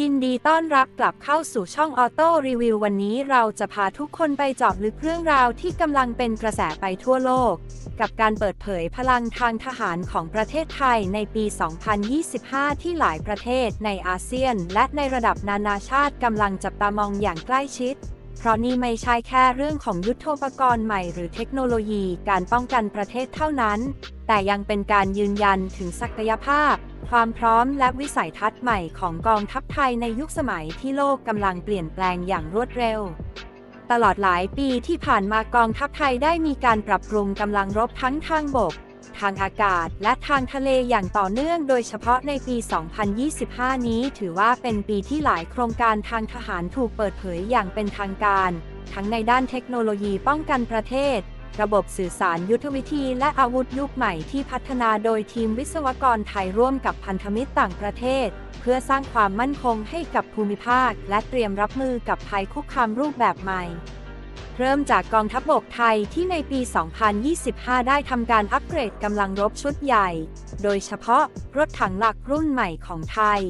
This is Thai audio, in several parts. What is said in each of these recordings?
ยินดีต้อนรับกลับเข้าสู่ช่องออโต้รีวิววันนี้เราจะพาทุกคนไปเจาะลึกเรื่องราวที่กำลังเป็นกระแสไปทั่วโลก กับการเปิดเผยพลังทางทหารของประเทศไทยในปี 2025 ที่หลายประเทศในอาเซียน และในระดับนานาชาติกำลังจับตามองอย่างใกล้ชิด เพราะนี่ไม่ใช่แค่เรื่องของยุทโธปกรณ์ใหม่หรือเทคโนโลยีการป้องกันประเทศเท่านั้น แต่ยังเป็นการยืนยันถึงศักยภาพ ความพร้อมและวิสัยทัศน์ใหม่ของกองทัพไทยในยุคสมัยที่โลกกำลังเปลี่ยนแปลงอย่างรวดเร็ว ตลอดหลายปีที่ผ่านมากองทัพไทยได้มีการปรับปรุงกำลังรบทั้งทางบก ทางอากาศและทางทะเลอย่างต่อเนื่องโดยเฉพาะในปี 2025 นี้ถือว่าเป็นปีที่หลายโครงการทางทหารถูกเปิดเผยอย่างเป็นทางการ ทั้งในด้านเทคโนโลยีป้องกันประเทศ ระบบสื่อสารยุทธวิธีและอาวุธยุคใหม่ที่พัฒนาโดยทีมวิศวกรไทยร่วมกับพันธมิตรต่างประเทศ เพื่อสร้างความมั่นคงให้กับภูมิภาค และเตรียมรับมือกับภัยคุกคามรูปแบบใหม่ เริ่มจากกองทัพบกไทยที่ในปี 2025 ได้ทำการอัปเกรดกำลังรบชุดใหญ่ โดยเฉพาะรถถังหลักรุ่นใหม่ของไทย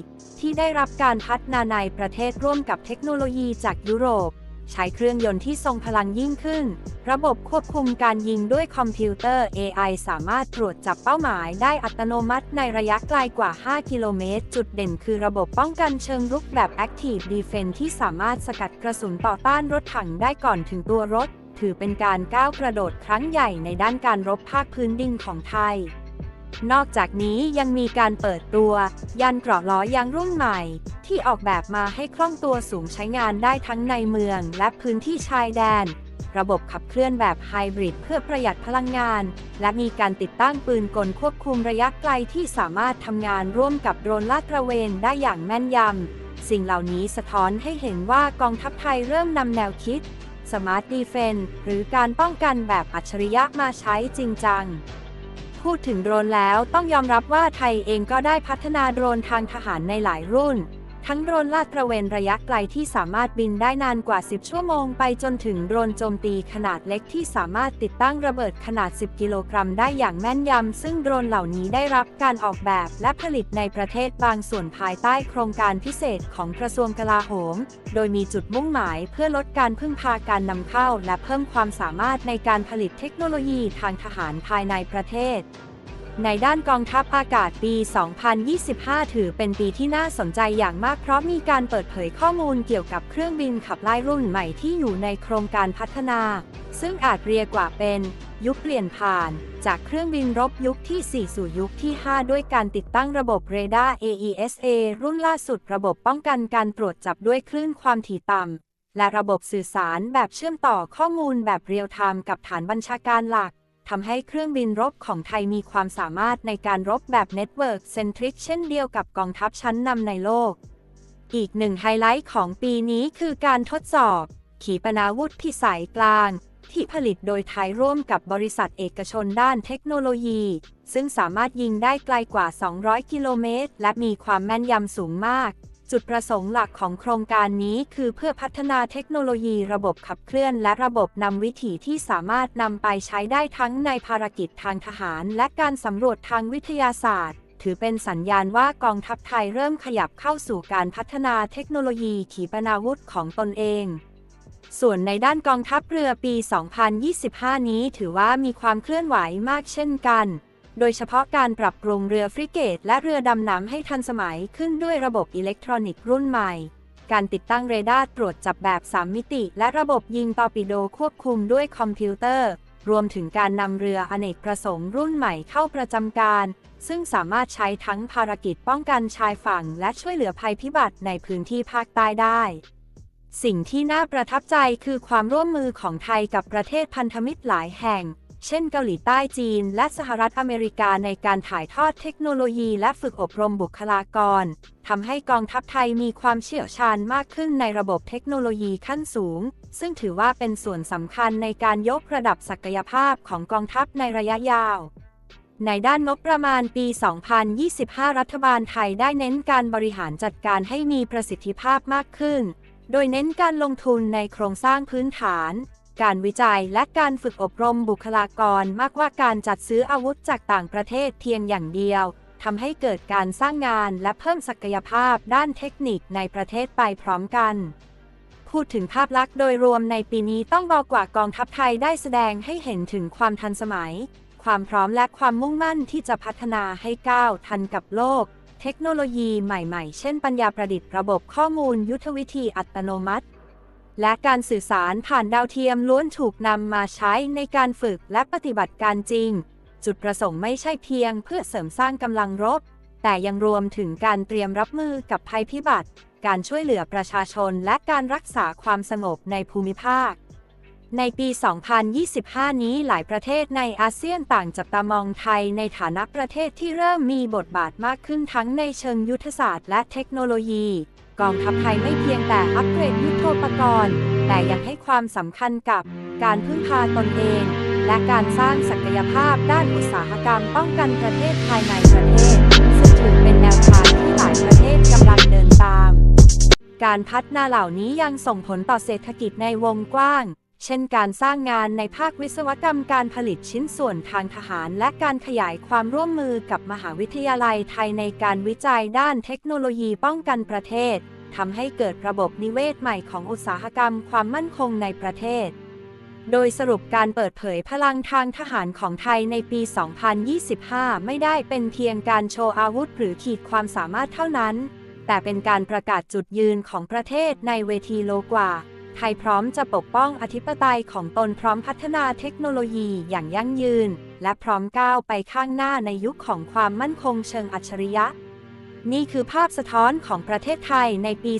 ที่ได้รับการพัฒนาในประเทศร่วมกับเทคโนโลยีจากยุโรป ใช้เครื่องยนต์ที่ทรงพลังยิ่งขึ้น ระบบควบคุมการยิงด้วยคอมพิวเตอร์ AI สามารถตรวจจับเป้าหมายได้อัตโนมัติในระยะไกลกว่า 5 กิโลเมตร จุดเด่นคือระบบป้องกันเชิงรุกแบบ Active Defense ที่สามารถสกัดกระสุนต่อต้านรถถังได้ก่อนถึงตัวรถ ถือเป็นการก้าวกระโดดครั้งใหญ่ในด้านการรบภาคพื้นดินของไทย นอกจากนี้ยังมีการเปิดตัวยานเกราะล้อยางรุ่นใหม่ ที่ออกแบบมาให้คล่องตัวสูงใช้งานได้ทั้งในเมืองและพื้นที่ชายแดน ระบบขับเคลื่อนแบบไฮบริดเพื่อประหยัดพลังงาน และมีการติดตั้งปืนกลควบคุมระยะไกลที่สามารถทำงานร่วมกับโดรนลาดตระเวนได้อย่างแม่นยำ สิ่งเหล่านี้สะท้อนให้เห็นว่ากองทัพไทยเริ่มนำแนวคิด Smart Defense หรือการป้องกันแบบอัจฉริยะมาใช้จริงจัง พูดถึงโดรนแล้วต้องยอมรับว่าไทยเองก็ได้พัฒนาโดรนทางทหารในหลายรุ่น ทั้งโดรนลาดตระเวนระยะไกลที่สามารถบินได้นานกว่า 10 ชั่วโมงไปจนถึงโดรนโจมตีขนาดเล็กที่สามารถติดตั้งระเบิดขนาด 10 กิโลกรัมได้อย่างแม่นยำ ซึ่งโดรนเหล่านี้ได้รับการออกแบบและผลิตในประเทศบางส่วนภายใต้โครงการพิเศษของกระทรวงกลาโหม โดยมีจุดมุ่งหมายเพื่อลดการพึ่งพาการนำเข้า และเพิ่มความสามารถในการผลิตเทคโนโลยีทางทหารภายในประเทศ ในด้านกองทัพอากาศปี 2025 ถือเป็นปีที่น่าสนใจอย่างมากเพราะมีการเปิดเผยข้อมูลเกี่ยวกับเครื่องบินขับไล่รุ่นใหม่ที่อยู่ในโครงการพัฒนา ซึ่งอาจเรียกว่าเป็นยุคเปลี่ยนผ่าน จากเครื่องบินรบยุคที่ 4 สู่ยุคที่ 5 ด้วยการติดตั้งระบบเรดาร์ AESA รุ่นล่าสุดระบบป้องกันการตรวจจับด้วยคลื่นความถี่ต่ำและระบบสื่อสารแบบเชื่อมต่อข้อมูลแบบเรียลไทม์กับฐานบัญชาการหลัก ทำให้เครื่องบินรบของไทยมีความสามารถในการรบแบบเน็ตเวิร์กเซนทริกเช่นเดียวกับกองทัพชั้นนำในโลก อีกหนึ่งไฮไลท์ของปีนี้คือการทดสอบ ขีปนาวุธพิสัยกลาง ที่ผลิตโดยไทยร่วมกับบริษัทเอกชนด้านเทคโนโลยี ซึ่งสามารถยิงได้ไกลกว่า 200 กิโลเมตร และมีความแม่นยำสูงมาก จุดประสงค์หลักของโครงการนี้คือเพื่อพัฒนาเทคโนโลยีระบบขับเคลื่อนและระบบนำวิถีที่สามารถนำไปใช้ได้ทั้งในภารกิจทางทหาร และการสำรวจทางวิทยาศาสตร์ ถือเป็นสัญญาณว่ากองทัพไทยเริ่มขยับเข้าสู่การพัฒนาเทคโนโลยีขีปนาวุธของตนเอง ส่วนในด้านกองทัพเรือปี 2025 นี้ถือว่ามีความเคลื่อนไหวมากเช่นกัน โดยเฉพาะการปรับปรุงเรือฟริเกต และเรือดำน้ำให้ทันสมัยขึ้นด้วยระบบอิเล็กทรอนิกส์รุ่นใหม่ การติดตั้งเรดาร์ตรวจจับแบบ 3 มิติ และระบบยิงตอร์ปิโดควบคุมด้วยคอมพิวเตอร์ รวมถึงการนำเรืออเนกประสงค์รุ่นใหม่เข้าประจำการ ซึ่งสามารถใช้ทั้งภารกิจป้องกันชายฝั่ง และช่วยเหลือภัยพิบัติในพื้นที่ภาคใต้ได้สิ่งที่น่าประทับใจคือความร่วมมือของไทยกับประเทศพันธมิตรหลายแห่ง เช่นเกาหลีใต้จีน และสหรัฐอเมริกาในการถ่ายทอดเทคโนโลยีและฝึกอบรมบุคลากรทำให้กองทัพไทยมีความเชี่ยวชาญมากขึ้นในระบบเทคโนโลยีขั้นสูง ซึ่งถือว่าเป็นส่วนสำคัญในการยกระดับศักยภาพของกองทัพในระยะยาวในด้านงบประมาณปี 2025 รัฐบาลไทยได้เน้นการบริหารจัดการให้มีประสิทธิภาพมากขึ้น โดยเน้นการลงทุนในโครงสร้างพื้นฐาน การวิจัยและการฝึกอบรมบุคลากรมากกว่าการจัดซื้ออาวุธจากต่างประเทศเพียงอย่างเดียวทำให้เกิดการสร้างงานและเพิ่มศักยภาพด้านเทคนิคในประเทศไปพร้อมกัน พูดถึงภาพลักษณ์โดยรวมในปีนี้ต้องบอกว่ากองทัพไทยได้แสดงให้เห็นถึงความทันสมัย ความพร้อมและความมุ่งมั่นที่จะพัฒนาให้ก้าวทันกับโลก เทคโนโลยีใหม่ๆ เช่นปัญญาประดิษฐ์ระบบข้อมูลยุทธวิธีอัตโนมัติ และการสื่อสารผ่านดาวเทียมล้วนถูกนำมาใช้ในการฝึกและปฏิบัติการจริง จุดประสงค์ไม่ใช่เพียงเพื่อเสริมสร้างกำลังรบ แต่ยังรวมถึงการเตรียมรับมือกับภัยพิบัติ การช่วยเหลือประชาชนและการรักษาความสงบในภูมิภาค ในปี 2025 นี้หลายประเทศในอาเซียนต่างจับตามองไทยในฐานะประเทศที่เริ่มมีบทบาทมากขึ้นทั้งในเชิงยุทธศาสตร์และเทคโนโลยี กองทัพไทยไม่เพียงแต่อัปเกรดยุทโธปกรณ์ แต่ยังให้ความสำคัญกับการพึ่งพาตนเอง และการสร้างศักยภาพด้านอุตสาหกรรมป้องกันประเทศภายในประเทศ ซึ่งถือเป็นแนวทางที่หลายประเทศกำลังเดินตาม การพัฒนาเหล่านี้ยังส่งผลต่อเศรษฐกิจในวงกว้าง เช่นการสร้างงานในภาควิศวกรรมการผลิตชิ้นส่วนทางทหาร และการขยายความร่วมมือกับมหาวิทยาลัยไทยในการวิจัยด้านเทคโนโลยีป้องกันประเทศทำให้เกิดระบบนิเวศใหม่ของอุตสาหกรรมความมั่นคงในประเทศ โดยสรุปการเปิดเผยพลังทางทหารของไทยในปี 2025 ไม่ได้เป็นเพียงการโชว์อาวุธหรือขีดความสามารถเท่านั้น แต่เป็นการประกาศจุดยืนของประเทศในเวทีโลกว่า ไทยพร้อมจะปกป้องอธิปไตยของตนพร้อมพัฒนาเทคโนโลยีอย่างยั่งยืน และพร้อมก้าวไปข้างหน้าในยุคของความมั่นคงเชิงอัจฉริยะ นี่คือภาพสะท้อนของประเทศไทยในปี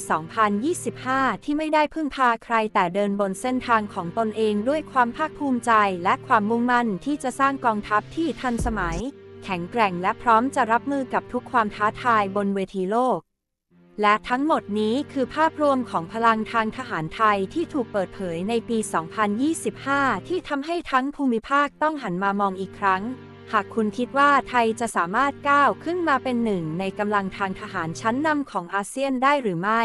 2025 ที่ไม่ได้พึ่งพาใครแต่เดินบนเส้นทางของตนเองด้วยความภาคภูมิใจและความมุ่งมั่นที่จะสร้างกองทัพที่ทันสมัย แข็งแกร่งและพร้อมจะรับมือกับทุกความท้าทายบนเวทีโลก และทั้งหมดนี้คือภาพรวมของพลังทางทหารไทยที่ถูกเปิดเผยในปี 2025 ที่ทำให้ทั้งภูมิภาคต้องหันมามองอีกครั้ง หากคุณคิดว่าไทยจะสามารถก้าวขึ้นมาเป็นหนึ่งในกำลังทางทหารชั้นนำของอาเซียนได้หรือไม่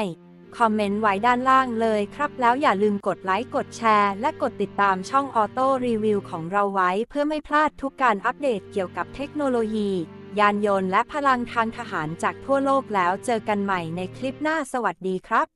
คอมเมนต์ไว้ด้านล่างเลยครับ แล้วอย่าลืมกดไลค์ กดแชร์ และกดติดตามช่องออโต้รีวิวของเราไว้ เพื่อไม่พลาดทุกการอัปเดตเกี่ยวกับเทคโนโลยี ยานยนต์และพลังทางทหารจากทั่วโลกแล้วเจอกันใหม่ในคลิปหน้าสวัสดีครับ